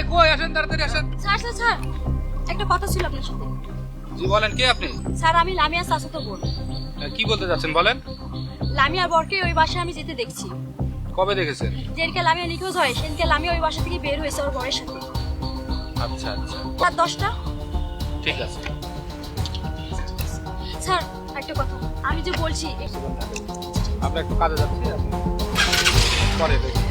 এই কই আসেন তাড়াতাড়ি আসেন। স্যার স্যার স্যার একটা কথা ছিল আপনার সাথে। জি বলেন কে আপনি? স্যার আমি লামিয়া চাচাতো বোন। কি বলতে যাচ্ছেন বলেন। লামিয়ার বরকে ওই বাসায় আমি যেতে দেখছি। কবে দেখেছেন? যেদিনকে লামিয়া নিখোঁজ হয় সেদিনকে লামিয়া ওই বাসা থেকে বের হয়েছে ওর বরের সাথে। আচ্ছা আচ্ছা। রাত দশটা। ঠিক আছে। স্যার একটা কথা। আমি যে বলছি আমরা একটু কাজে যাচ্ছি পরে দেখি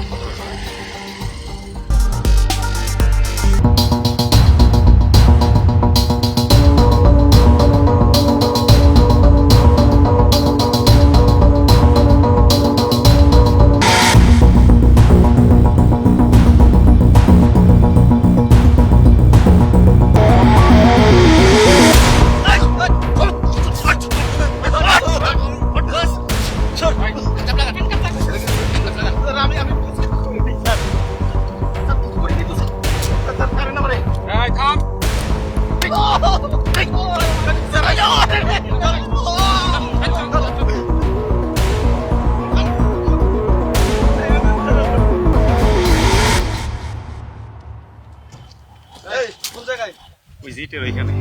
ওই জিটের ওইখানে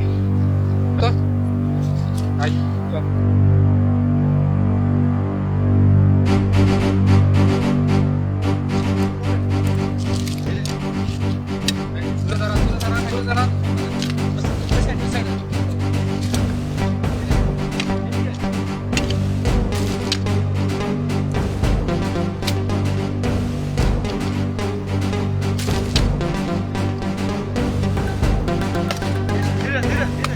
চল। ধীরে ধীরে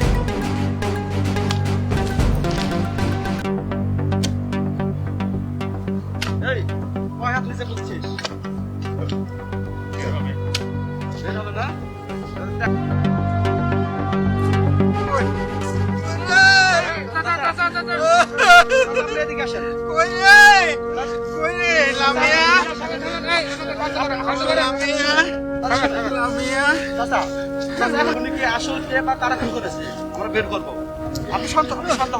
ধীরে আমরা বের করব আপনি শান্ত শান্ত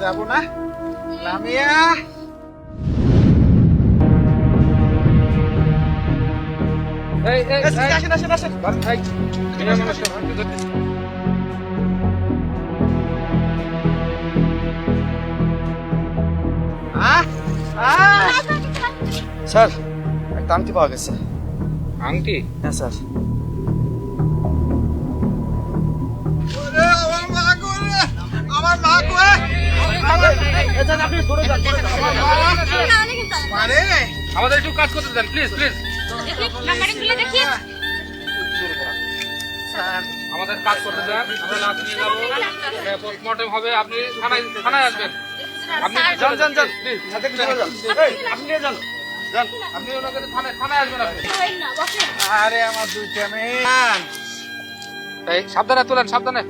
যাব না লামিয়া এই, এই, আসেন আসেন আসেন। স্যার একটা আংটি পাওয়া গেছে আংটি হ্যাঁ স্যার আমার মা আমাদের একটু কাজ করতে দেন প্লিজ প্লিজ আমাদের কাজ করতে দেন আমরা লাশ নিয়ে যাব পোস্টমর্টম হবে আপনি থানায় থানায় আসবেন আপনি যান যান যান প্লিজ সাথে করে যান এই, আপনি যান আপনি ওনাকে থানায় থানায় আসবেন আপনি। আরে আমার দুইটা মেয়ে। এই সাবধানে তোলেন সাবধানে।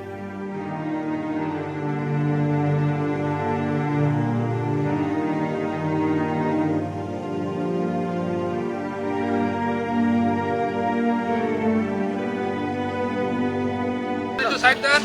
সাইড দেন।